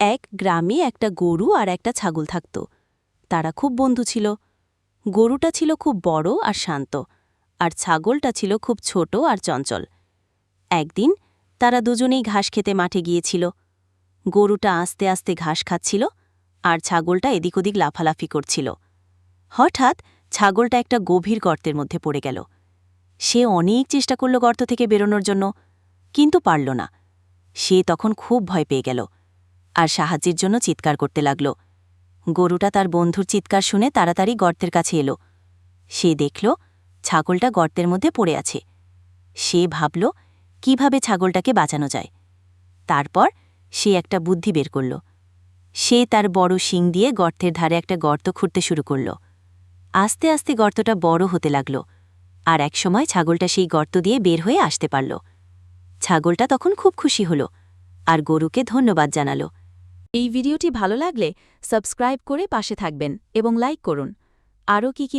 এক গ্রামে একটা গরু আর একটা ছাগল থাকত। তারা খুব বন্ধু ছিল। গরুটা ছিল খুব বড় আর শান্ত, আর ছাগলটা ছিল খুব ছোট আর চঞ্চল। একদিন তারা দুজনেই ঘাস খেতে মাঠে গিয়েছিল। গরুটা আস্তে আস্তে ঘাস খাচ্ছিল আর ছাগলটা এদিক ওদিক লাফালাফি করছিল। হঠাৎ ছাগলটা একটা গভীর গর্তের মধ্যে পড়ে গেল। সে অনেক চেষ্টা করল গর্ত থেকে বেরোনোর জন্য, কিন্তু পারল না। সে তখন খুব ভয় পেয়ে গেল। আর সাহায্যের জন্য চিৎকার করতে লাগল। গরুটা তার বন্ধুর চিৎকার শুনে তাড়াতাড়ি গর্তের কাছে এলো। সে দেখল, ছাগলটা গর্তের মধ্যে পড়ে আছে। সে ভাবল, কীভাবে ছাগলটাকে বাঁচানো যায়? তারপর সে একটা বুদ্ধি বের করল। সে তার বড় শিং দিয়ে গর্তের ধারে একটা গর্ত খুঁড়তে শুরু করল। আস্তে আস্তে গর্তটা বড় হতে লাগল আর একসময় ছাগলটা সেই গর্ত দিয়ে বের হয়ে আসতে পারল। ছাগলটা তখন খুব খুশি হল আর গরুকে ধন্যবাদ জানালো। এই ভিডিওটি ভালো লাগলে সাবস্ক্রাইব করে পাশে থাকবেন এবং লাইক করুন। আরও কী কি